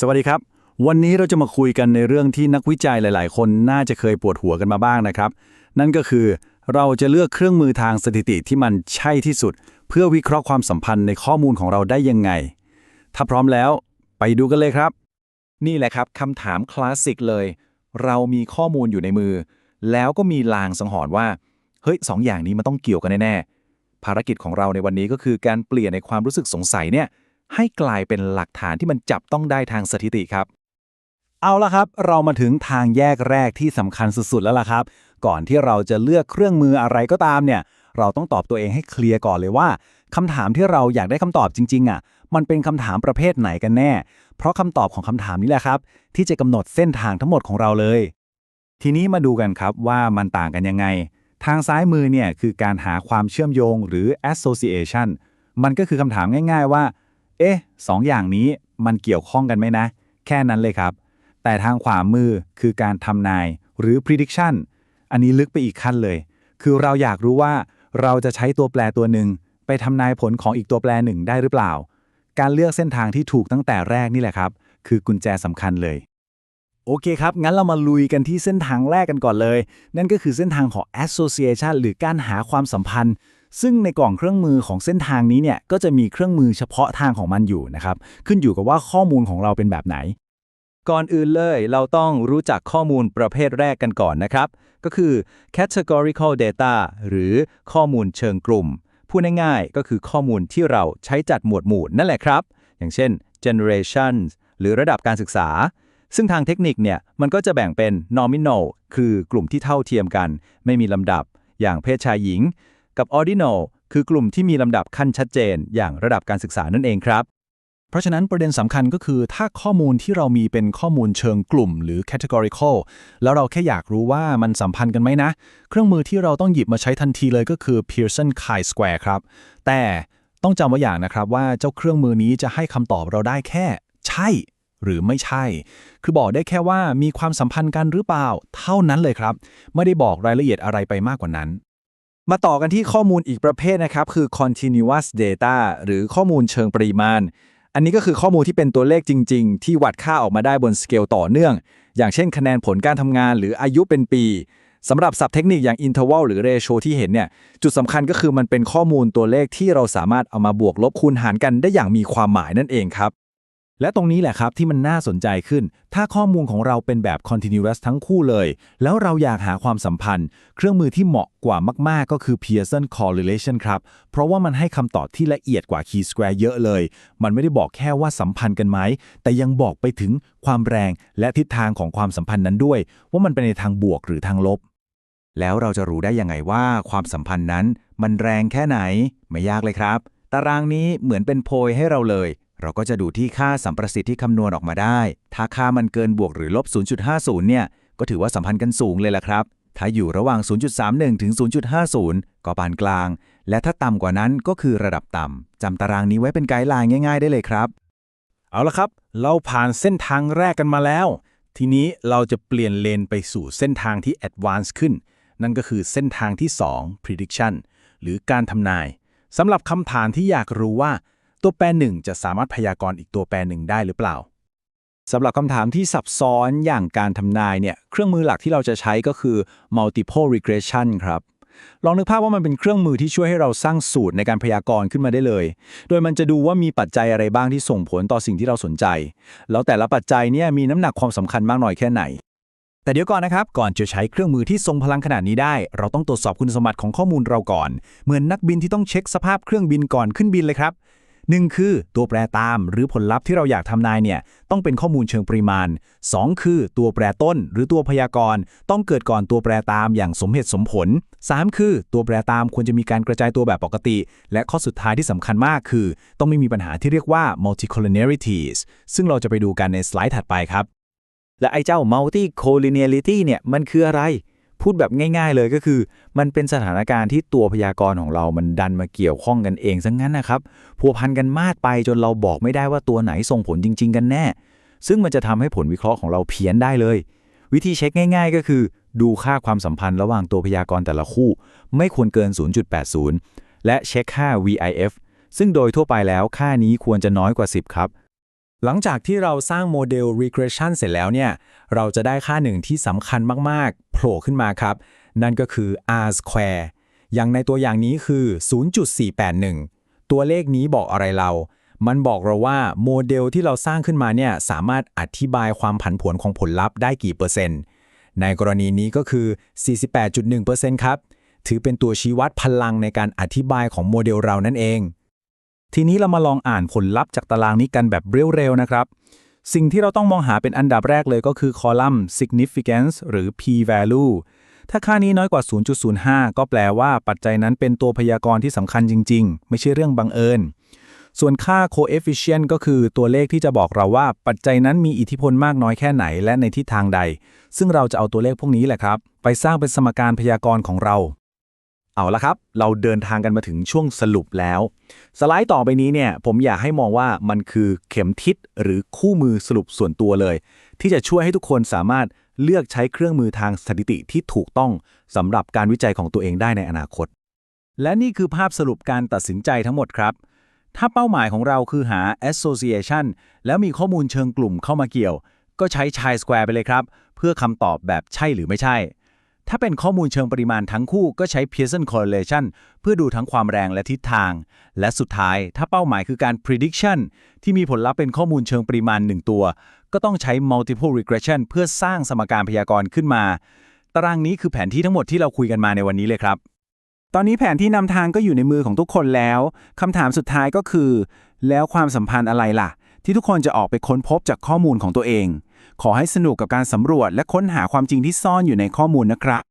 สวัสดีครับ วันนี้เราจะมาคุยกันในเรื่องที่นักวิจัยหลาย ๆ คนน่าจะเคยปวดหัวกันมาบ้างนะครับ นั่นก็คือเราจะเลือกเครื่องมือทางสถิติที่มันใช่ที่สุด เพื่อวิเคราะห์ความสัมพันธ์ในข้อมูลของเราได้ยังไง ถ้าพร้อมแล้ว ไปดูกันเลยครับ นี่แหละครับคำถามคลาสสิกเลย เรามีข้อมูลอยู่ในมือ แล้วก็มีลางสังหรณ์ว่าเฮ้ยสองอย่างนี้มันต้องเกี่ยวกันแน่ๆภารกิจของเราในวันนี้ก็คือการเปลี่ยนในความรู้สึกสงสัยเนี่ย ให้กลายเป็นหลักฐานที่มันจับต้องได้ทางสถิติครับ เอาละครับ เรามาถึงทางแยกแรกที่สำคัญสุดๆแล้วล่ะครับ ก่อนที่เราจะเลือกเครื่องมืออะไรก็ตามเนี่ย เราต้องตอบตัวเองให้เคลียร์ก่อนเลยว่าคำถามที่เราอยากได้คำตอบจริงๆอะ มันเป็นคำถามประเภทไหนกันแน่ เพราะคำตอบของคำถามนี้แหละครับ ที่จะกำหนดเส้นทางทั้งหมดของเราเลย ทีนี้มาดูกันครับว่ามันต่างกันยังไง ทางซ้ายมือเนี่ยคือการหาความเชื่อมโยงหรือ association มันก็คือคำถามง่าย ๆ ว่า เอ๊ะสองอย่างนี้มันเกี่ยวข้องกันไหมนะ แค่นั้นเลยครับ แต่ทางขวามือคือการทำนายหรือ prediction อันนี้ลึกไปอีกขั้นเลย คือเราอยากรู้ว่าเราจะใช้ตัวแปรตัวหนึ่งไปทำนายผลของอีกตัวแปรหนึ่งได้หรือเปล่า การเลือกเส้นทางที่ถูกตั้งแต่แรกนี่แหละครับ คือกุญแจสำคัญเลย โอเคครับ งั้นเรามาลุยกันที่เส้นทางแรกกันก่อนเลย นั่นก็คือเส้นทางของ association หรือการหาความสัมพันธ์ ซึ่งในกล่องเครื่องมือของเส้นทางนี้เนี่ยก็จะมีเครื่องมือเฉพาะทางของมันอยู่นะครับขึ้นอยู่กับว่าข้อมูลของเราเป็นแบบไหน ก่อนอื่นเลยเราต้องรู้จักข้อมูลประเภทแรกกันก่อนนะครับ ก็คือ categorical data หรือข้อมูลเชิงกลุ่ม พูดง่ายๆก็คือข้อมูลที่เราใช้จัดหมวดหมู่นั่นแหละครับ อย่างเช่น generations หรือระดับการศึกษา ซึ่งทางเทคนิคเนี่ยมันก็จะแบ่งเป็น nominal คือกลุ่มที่เท่าเทียมกัน ไม่มีลำดับ อย่างเพศชายหญิง กับ ordinal คือกลุ่มที่มีลำดับขั้นชัดเจน อย่างระดับการศึกษานั่นเองครับ เพราะฉะนั้นประเด็นสำคัญก็คือ ถ้าข้อมูลที่เรามีเป็นข้อมูลเชิงกลุ่มหรือ categorical แล้วเราแค่อยากรู้ว่ามันสัมพันธ์กันไหมนะ เครื่องมือที่เราต้องหยิบมาใช้ทันทีเลยก็คือ Pearson chi-square ครับ แต่ต้องจำไว้อย่างนะครับว่าเจ้าเครื่องมือนี้จะให้คำตอบเราได้แค่ ใช่ หรือไม่ใช่ คือบอกได้แค่ว่ามีความสัมพันธ์กันหรือเปล่า เท่านั้นเลยครับ ไม่ได้บอกรายละเอียดอะไรไปมากกว่านั้น มาต่อกันที่ข้อมูลอีกประเภทนะครับ คือ continuous data หรือข้อมูลเชิงปริมาณ อันนี้ก็คือข้อมูลที่เป็นตัวเลขจริง ๆ ที่วัดค่าออกมาได้บนสเกลต่อเนื่อง อย่างเช่นคะแนนผลการทำงานหรืออายุเป็นปีสำหรับศัพท์เทคนิคอย่าง interval หรือ ratio ที่เห็นเนี่ย จุดสำคัญก็คือมันเป็นข้อมูลตัวเลขที่เราสามารถเอามาบวกลบคูณหารกันได้อย่างมีความหมายนั่นเองครับ และตรงนี้แหละครับที่มันน่าสนใจขึ้น ถ้าข้อมูลของเราเป็นแบบ continuous ทั้งคู่เลย แล้วเราอยากหาความสัมพันธ์ เครื่องมือที่เหมาะกว่ามาก ๆ ก็คือ Pearson correlation ครับ เพราะว่ามันให้คำตอบที่ละเอียดกว่า Key Square เยอะเลย มันไม่ได้บอกแค่ว่าสัมพันธ์กันไหม แต่ยังบอกไปถึงความแรงและทิศทางของความสัมพันธ์นั้นด้วย ว่ามันเป็นในทางบวกหรือทางลบ แล้วเราจะรู้ได้ยังไงว่าความสัมพันธ์นั้น มันแรงแค่ไหน ไม่ยากเลยครับ ตารางนี้เหมือนเป็นโพยให้เราเลย เราก็จะดูที่ค่าสัมประสิทธิ์ที่คำนวณออกมาได้ ถ้าค่ามันเกินบวกหรือลบ 0.50 เนี่ย ก็ถือว่าสัมพันธ์กันสูงเลยล่ะครับ ถ้าอยู่ระหว่าง 0.31 ถึง 0.50 ก็ปานกลาง และถ้าต่ำกว่านั้นก็คือระดับต่ำ จำตารางนี้ไว้เป็นไกด์ไลน์ง่าย ๆ ได้เลยครับ เอาละครับ เราผ่านเส้นทางแรกกันมาแล้ว ทีนี้เราจะเปลี่ยนเลนไปสู่เส้นทางที่ advanced ขึ้น นั่นก็คือเส้นทางที่ 2 prediction หรือการทำนายสำหรับคำถามที่อยากรู้ว่า ตัวแปรหนึ่งจะสามารถพยากรณ์อีกตัวแปรหนึ่งได้หรือเปล่าสำหรับคำถามที่ซับซ้อนอย่างการทำนายเนี่ยเครื่องมือหลักที่เราจะใช้ก็คือ multiple regression ครับ ลองนึกภาพว่ามันเป็นเครื่องมือที่ช่วยให้เราสร้างสูตรในการพยากรณ์ขึ้นมาได้เลย โดยมันจะดูว่ามีปัจจัยอะไรบ้างที่ส่งผลต่อสิ่งที่เราสนใจ แล้วแต่ละปัจจัยเนี่ยมีน้ำหนักความสำคัญมากน้อยแค่ไหน แต่เดี๋ยวก่อนนะครับ ก่อนจะใช้เครื่องมือที่ทรงพลังขนาดนี้ได้ เราต้องตรวจสอบคุณสมบัติของข้อมูลเราก่อน เหมือนนักบินที่ต้องเช็คสภาพเครื่องบินก่อนขึ้นบินเลยครับ หนึ่งคือตัวแปรตามหรือผลลัพธ์ที่เราอยากทำนายเนี่ยต้องเป็นข้อมูลเชิงปริมาณ 2 คือตัวแปรต้นหรือตัวพยากรณ์ต้องเกิดก่อนตัวแปรตามอย่างสมเหตุสมผล 3 คือตัวแปรตามควรจะมีการกระจายตัวแบบปกติ และข้อสุดท้ายที่สำคัญมากคือ ต้องไม่มีปัญหาที่เรียกว่า multicollinearities ซึ่งเราจะไปดูกันในสไลด์ถัดไปครับ และไอ้เจ้า multi collinearity เนี่ยมันคืออะไร พูดแบบง่าย ๆเลยก็คือ มันเป็นสถานการณ์ที่ตัวพยากรณ์ของเรามันดันมาเกี่ยวข้องกันเองซะงงั้นนะครับพัวพันกันมากไปจนเราบอกไม่ได้ว่าตัวไหนส่งผลจริง ๆ กันแน่ ซึ่งมันจะทำให้ผลวิเคราะห์ของเราเพี้ยนได้เลย วิธีเช็คง่าย ๆ ก็คือ ดูค่าความสัมพันธ์ระหว่างตัวพยากรณ์แต่ละคู่ ไม่ควรเกิน 0.80 และเช็คค่า VIF ซึ่งโดยทั่วไปแล้วค่านี้ควรจะน้อยกว่า 10 ครับ หลังจากที่เราสร้างโมเดล regression เสร็จแล้วเนี่ย เราจะได้ค่าหนึ่งที่สำคัญมาก ๆ โผล่ขึ้นมาครับ นั่นก็คือ r square อย่างในตัวอย่างนี้คือ 0.481 ตัวเลขนี้บอกอะไรเรา มันบอกเราว่าโมเดลที่เราสร้างขึ้นมาเนี่ยสามารถอธิบายความผันผวนของผลลัพธ์ได้กี่เปอร์เซ็นต์ ในกรณีนี้ก็คือ 48.1%ครับ ถือเป็นตัวชี้วัดพลังในการอธิบายของโมเดลเรานั่นเอง ทีนี้เรามาลองอ่านผลลัพธ์จากตารางนี้กันแบบเร็วๆนะครับ สิ่งที่เราต้องมองหาเป็นอันดับแรกเลยก็คือคอลัมน์ significance หรือ p value ถ้าค่านี้น้อยกว่า 0.05 ก็แปลว่าปัจจัยนั้นเป็นตัวพยากรณ์ที่สำคัญจริง ๆ ไม่ใช่เรื่องบังเอิญ ส่วนค่า coefficient ก็คือตัวเลขที่จะบอกเราว่าปัจจัยนั้นมีอิทธิพลมากน้อยแค่ไหนและในทิศทางใด ซึ่งเราจะเอาตัวเลขพวกนี้แหละครับ ไปสร้างเป็นสมการพยากรณ์ของเรา เอาละครับ เราเดินทางกันมาถึงช่วงสรุปแล้ว สไลด์ต่อไปนี้เนี่ย ผมอยากให้มองว่ามันคือเข็มทิศหรือคู่มือสรุปส่วนตัวเลย ที่จะช่วยให้ทุกคนสามารถเลือกใช้เครื่องมือทางสถิติที่ถูกต้องสำหรับการวิจัยของตัวเองได้ในอนาคต และนี่คือภาพสรุปการตัดสินใจทั้งหมดครับ ถ้าเป้าหมายของเราคือหา association แล้วมีข้อมูลเชิงกลุ่มเข้ามาเกี่ยว ก็ใช้ chi square ไปเลยครับ เพื่อคำตอบแบบใช่หรือไม่ใช่ ถ้าเป็นข้อมูลเชิงปริมาณทั้งคู่ก็ใช้ Pearson correlation เพื่อดูทั้งความแรงและทิศทาง และสุดท้ายถ้าเป้าหมายคือการ prediction ที่มีผลลัพธ์เป็นข้อมูลเชิงปริมาณ 1 ตัว ก็ต้องใช้ multiple regression เพื่อสร้างสมการพยากรณ์ขึ้นมา ตารางนี้คือแผนที่ทั้งหมดที่เราคุยกันมาในวันนี้เลยครับ ตอนนี้แผนที่นำทางก็อยู่ในมือของทุกคนแล้วคำถามสุดท้ายก็คือ แล้วความสัมพันธ์อะไรล่ะ ที่ทุกคนจะออกไปค้นพบจากข้อมูลของตัวเอง ขอให้สนุกกับการสำรวจและค้นหาความจริงที่ซ่อนอยู่ในข้อมูลนะครับ